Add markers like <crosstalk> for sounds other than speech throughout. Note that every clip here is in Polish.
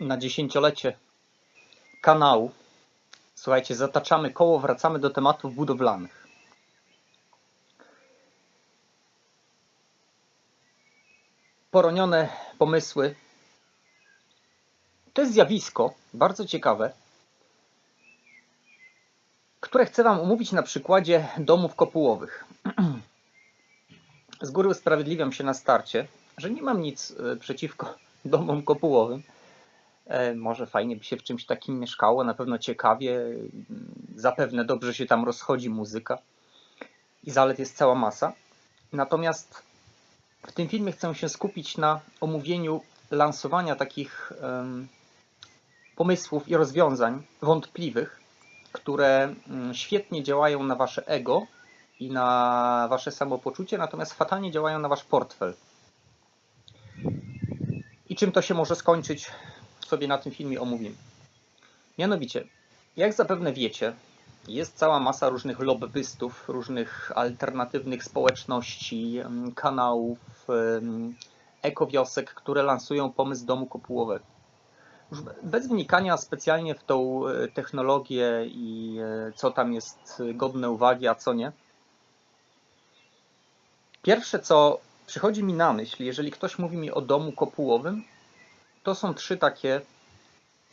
na dziesięciolecie kanału. Słuchajcie, zataczamy koło, wracamy do tematów budowlanych. Poronione pomysły. To jest zjawisko bardzo ciekawe, które chcę Wam omówić na przykładzie domów kopułowych. <clears throat> Z góry usprawiedliwiam się na starcie, że nie mam nic e, przeciwko domom kopułowym. E, Może fajnie by się w czymś takim mieszkało, na pewno ciekawie, zapewne dobrze się tam rozchodzi muzyka i zalet jest cała masa. Natomiast w tym filmie chcę się skupić na omówieniu lansowania takich em, pomysłów i rozwiązań wątpliwych, które mm, świetnie działają na wasze ego i na wasze samopoczucie, natomiast fatalnie działają na wasz portfel. I czym to się może skończyć, sobie na tym filmie omówimy. Mianowicie, jak zapewne wiecie, jest cała masa różnych lobbystów, różnych alternatywnych społeczności, kanałów, ekowiosek, które lansują pomysł domu kopułowego. Bez wnikania specjalnie w tą e, technologię i e, co tam jest e, godne uwagi, a co nie. Pierwsze, co przychodzi mi na myśl, jeżeli ktoś mówi mi o domu kopułowym, to są trzy takie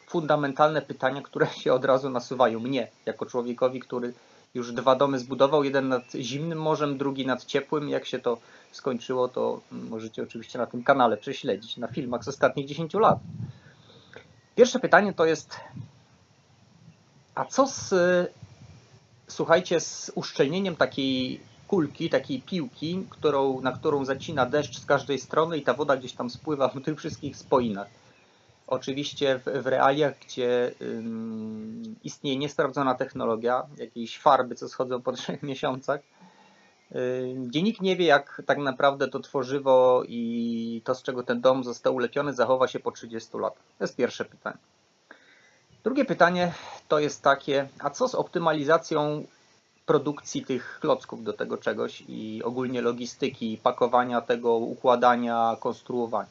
fundamentalne pytania, które <laughs> się od razu nasuwają mnie, jako człowiekowi, który już dwa domy zbudował, jeden nad zimnym morzem, drugi nad ciepłym. Jak się to skończyło, to możecie oczywiście na tym kanale prześledzić, na filmach z ostatnich 10 lat. Pierwsze pytanie to jest, a co z, słuchajcie, z uszczelnieniem takiej kulki, takiej piłki, którą, na którą zacina deszcz z każdej strony i ta woda gdzieś tam spływa <laughs> w tych wszystkich spoinach. Oczywiście w, w realiach, gdzie ym, istnieje niesprawdzona technologia, jakieś farby, co schodzą po <laughs> trzech miesiącach, gdzie nikt nie wie, jak tak naprawdę to tworzywo i to, z czego ten dom został ulepiony, zachowa się po 30 latach. To jest pierwsze pytanie. Drugie pytanie to jest takie, a co z optymalizacją produkcji tych klocków do tego czegoś i ogólnie logistyki, pakowania tego, układania, konstruowania?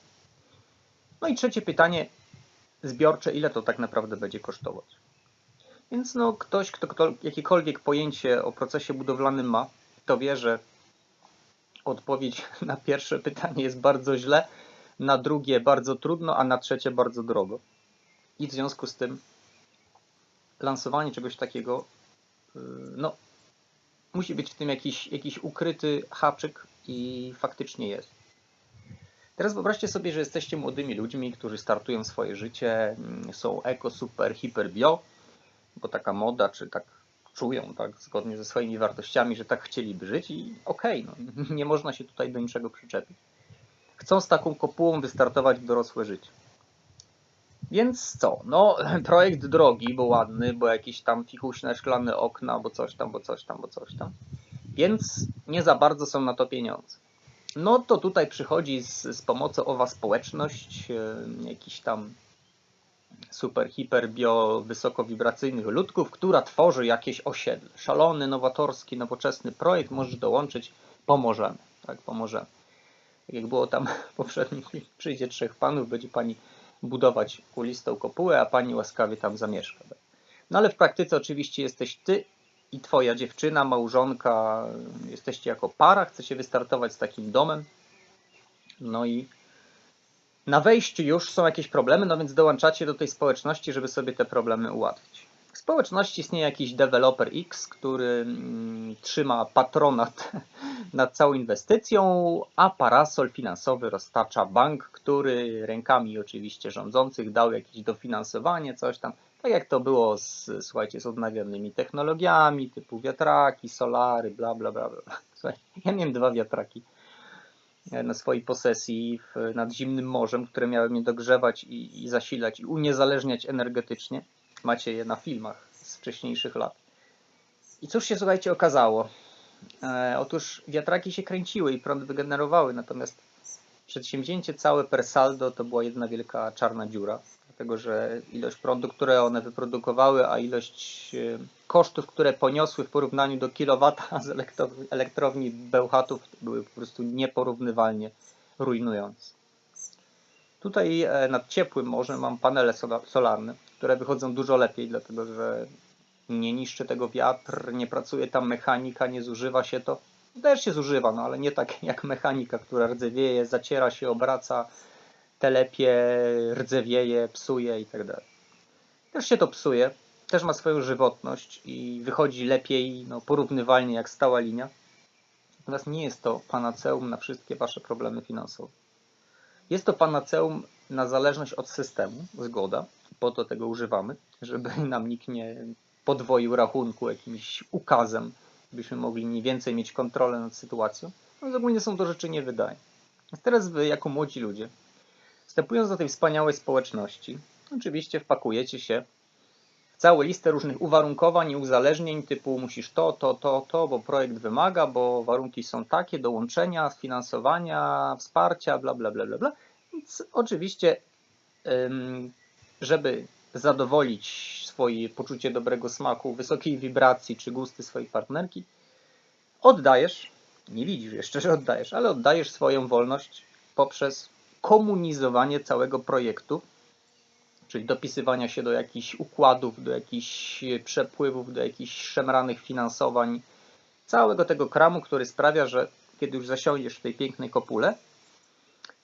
No i trzecie pytanie, zbiorcze, ile to tak naprawdę będzie kosztować? Więc no, ktoś, kto, kto jakiekolwiek pojęcie o procesie budowlanym ma, to wie, że odpowiedź na pierwsze pytanie jest bardzo źle, na drugie bardzo trudno, a na trzecie bardzo drogo. I w związku z tym lansowanie czegoś takiego, yy, no, musi być w tym jakiś, jakiś ukryty haczyk i faktycznie jest. Teraz wyobraźcie sobie, że jesteście młodymi ludźmi, którzy startują swoje życie, mm, są eko, super, hiper, bio, bo taka moda, czy tak czują, tak, zgodnie ze swoimi wartościami, że tak chcieliby żyć i okej, no, <laughs> nie można się tutaj do niczego przyczepić. Chcą z taką kopułą wystartować w dorosłe życie. Więc co? No, <laughs> projekt drogi, bo ładny, bo jakieś tam fichuśne szklane okna, bo coś tam, bo coś tam, bo coś tam. Więc nie za bardzo są na to pieniądze. No to tutaj przychodzi z, z pomocą owa społeczność, e, jakiś tam super, hiper, bio, wysokowibracyjnych ludków, która tworzy jakieś osiedle. Szalony, nowatorski, nowoczesny projekt, możesz dołączyć, pomożemy. Tak, pomożemy. Jak było tam filmie, <laughs> przyjdzie trzech panów, będzie pani budować kulistą kopułę, a pani łaskawie tam zamieszka. No ale w praktyce oczywiście jesteś ty i twoja dziewczyna, małżonka, jesteście jako para, chcecie wystartować z takim domem. No i na wejściu już są jakieś problemy, no więc dołączacie do tej społeczności, żeby sobie te problemy ułatwić. W społeczności istnieje jakiś deweloper X, który mm, trzyma patronat <laughs> nad całą inwestycją, a parasol finansowy roztacza bank, który rękami oczywiście rządzących dał jakieś dofinansowanie, coś tam. Tak jak to było z, słuchajcie, z odnawialnymi technologiami, typu wiatraki, solary, bla, bla, bla. bla. <laughs> Ja miałem dwa wiatraki e, na swojej posesji w, nad zimnym morzem, które miały mnie dogrzewać i, i zasilać i uniezależniać energetycznie. Macie je na filmach z wcześniejszych lat. I cóż się, słuchajcie, okazało? E, otóż wiatraki się kręciły i prąd wygenerowały, natomiast przedsięwzięcie całe per saldo to była jedna wielka czarna dziura, dlatego że ilość prądu, które one wyprodukowały, a ilość e, kosztów, które poniosły w porównaniu do kilowata <laughs> z elektrowni, elektrowni Bełchatów były po prostu nieporównywalnie rujnujące. Tutaj e, nad ciepłym morzem mam panele sola- solarne, które wychodzą dużo lepiej, dlatego że nie niszczy tego wiatr, nie pracuje tam mechanika, nie zużywa się to. Też się zużywa, no ale nie tak <laughs> jak mechanika, która rdzewieje, zaciera się, obraca, telepie, rdzewieje, psuje i tak. Też się to psuje, też ma swoją żywotność i wychodzi lepiej, no, porównywalnie jak stała linia. Natomiast nie jest to panaceum na wszystkie Wasze problemy finansowe. Jest to panaceum na zależność od systemu, zgoda, po to tego używamy, żeby <laughs> nam nikt nie podwoił rachunku jakimś ukazem, byśmy mogli mniej więcej mieć kontrolę nad sytuacją. No, ogólnie są to rzeczy niewydajne. Teraz Wy, jako młodzi ludzie, wstępując do tej wspaniałej społeczności, oczywiście wpakujecie się całą listę różnych uwarunkowań i uzależnień typu musisz to, to, to, to, bo projekt wymaga, bo warunki są takie, dołączenia, sfinansowania, wsparcia, bla, bla, bla, bla, bla. Więc oczywiście, żeby zadowolić swoje poczucie dobrego smaku, wysokiej wibracji czy gusty swojej partnerki, oddajesz, nie widzisz jeszcze, że oddajesz, ale oddajesz swoją wolność poprzez komunizowanie całego projektu, czyli dopisywania się do jakichś układów, do jakichś przepływów, do jakichś szemranych finansowań, całego tego kramu, który sprawia, że kiedy już zasiądziesz w tej pięknej kopule,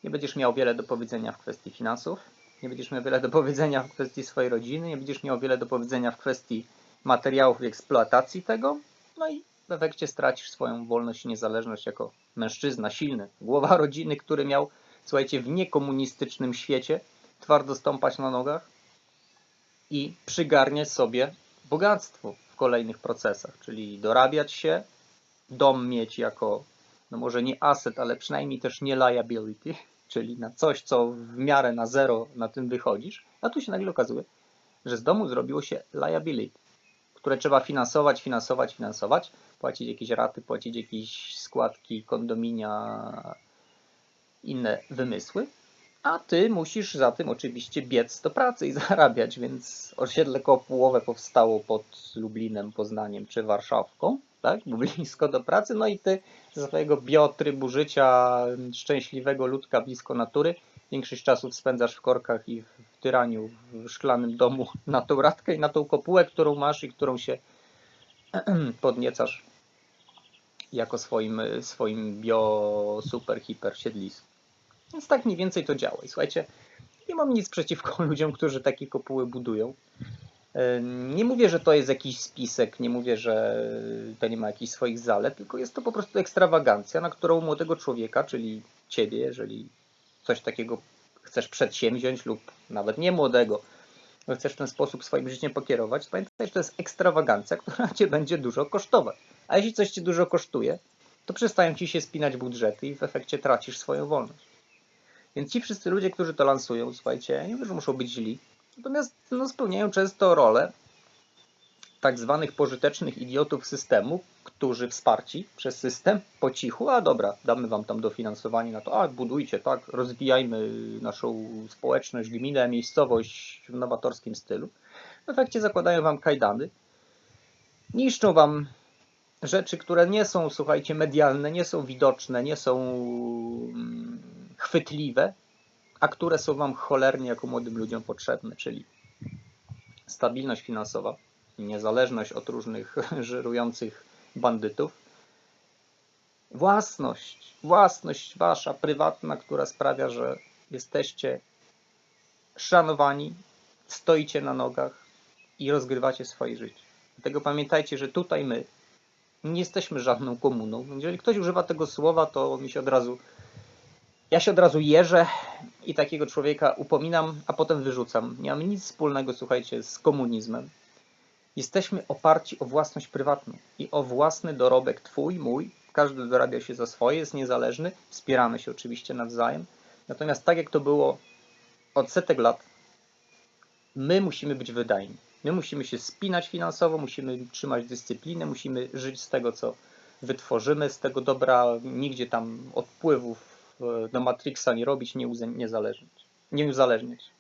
nie będziesz miał wiele do powiedzenia w kwestii finansów, nie będziesz miał wiele do powiedzenia w kwestii swojej rodziny, nie będziesz miał wiele do powiedzenia w kwestii materiałów i eksploatacji tego, no i w efekcie stracisz swoją wolność i niezależność jako mężczyzna silny, głowa rodziny, który miał, słuchajcie, w niekomunistycznym świecie twardo stąpać na nogach i przygarnie sobie bogactwo w kolejnych procesach, czyli dorabiać się, dom mieć jako, no może nie asset, ale przynajmniej też nie liability, <laughs> czyli na coś, co w miarę na zero na tym wychodzisz, a tu się nagle okazuje, że z domu zrobiło się liability, które trzeba finansować, finansować, finansować, płacić jakieś raty, płacić jakieś składki, kondominia, inne wymysły, a ty musisz za tym oczywiście biec do pracy i <laughs> zarabiać, więc osiedle Kopułowe powstało pod Lublinem, Poznaniem czy Warszawką, tak, blisko do pracy, no i ty ze swojego biotrybu życia szczęśliwego ludka blisko natury większość czasu spędzasz w korkach i w tyraniu w szklanym domu na tą radkę i na tą kopułę, którą masz i którą się <clears throat> podniecasz jako swoim, swoim bio super hiper siedlisku. Więc tak mniej więcej to działa. I słuchajcie, nie mam nic przeciwko <laughs> ludziom, którzy takie kopuły budują. E, Nie mówię, że to jest jakiś spisek, nie mówię, że to nie ma jakichś swoich zalet, tylko jest to po prostu ekstrawagancja, na którą młodego człowieka, czyli ciebie, jeżeli coś takiego chcesz przedsięwziąć lub nawet nie młodego, ale chcesz w ten sposób swoim życiem pokierować, pamiętaj, że to jest ekstrawagancja, <laughs> która cię będzie dużo kosztować. A jeśli coś cię dużo kosztuje, to przestają ci się spinać budżety i w efekcie tracisz swoją wolność. Więc ci wszyscy ludzie, którzy to lansują, słuchajcie, nie wiem, że muszą być źli, natomiast no, spełniają często rolę tak zwanych pożytecznych idiotów systemu, którzy wsparci przez system po cichu, a dobra, damy wam tam dofinansowanie na to, a budujcie, tak, rozwijajmy naszą społeczność, gminę, miejscowość w nowatorskim stylu. W efekcie zakładają wam kajdany, niszczą wam rzeczy, które nie są, słuchajcie, medialne, nie są widoczne, nie są mm, chwytliwe, a które są wam cholernie jako młodym ludziom potrzebne, czyli stabilność finansowa, niezależność od różnych <laughs> żyrujących bandytów, własność, własność wasza prywatna, która sprawia, że jesteście szanowani, stoicie na nogach i rozgrywacie swoje życie. Dlatego pamiętajcie, że tutaj my nie jesteśmy żadną komuną. Jeżeli ktoś używa tego słowa, to mi się od razu ja się od razu jeżę i takiego człowieka upominam, a potem wyrzucam. Nie mamy nic wspólnego, słuchajcie, z komunizmem. Jesteśmy oparci o własność prywatną i o własny dorobek twój, mój. Każdy dorabia się za swoje, jest niezależny. Wspieramy się oczywiście nawzajem. Natomiast tak jak to było od setek lat, my musimy być wydajni. My musimy się spinać finansowo, musimy trzymać dyscyplinę, musimy żyć z tego, co wytworzymy, z tego dobra, nigdzie tam odpływów do Matrixa nie robić, nie, uze- nie, uzależniać.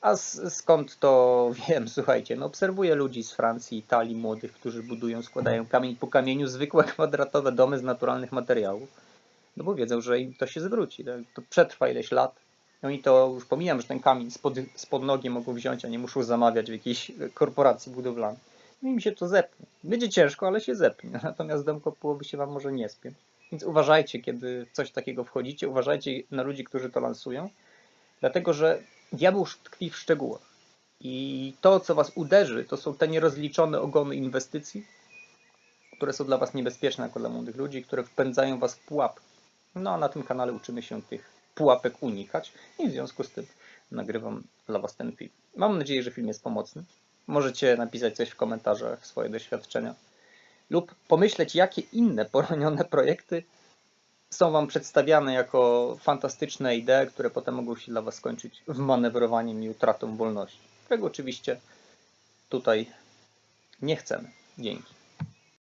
A skąd to <laughs> wiem? Słuchajcie, no obserwuję ludzi z Francji, Italii, młodych, którzy budują, składają kamień po kamieniu zwykłe <laughs> kwadratowe domy z naturalnych materiałów. No bo wiedzą, że im to się zwróci. tak? To przetrwa ileś lat No i to już pomijam, że ten kamień spod, spod nogi mogą wziąć, a nie muszą zamawiać w jakiejś korporacji budowlanej. No i mi się to zepnie. Będzie ciężko, ale się zepnie. <laughs> Natomiast dom kopułowy się wam może nie spiąć. Więc uważajcie, kiedy coś takiego wchodzicie, uważajcie na ludzi, którzy to lansują, dlatego że diabeł tkwi w szczegółach. I to, co was uderzy, to są te nierozliczone ogony inwestycji, które są dla was niebezpieczne jako dla młodych ludzi, które wpędzają was w pułapki. No a na tym kanale uczymy się tych pułapek unikać i w związku z tym nagrywam dla was ten film. Mam nadzieję, że film jest pomocny. Możecie napisać coś w komentarzach, swoje doświadczenia lub pomyśleć, jakie inne poronione projekty są Wam przedstawiane jako fantastyczne idee, które potem mogą się dla Was skończyć wmanewrowaniem i utratą wolności, którego oczywiście tutaj nie chcemy. Dzięki.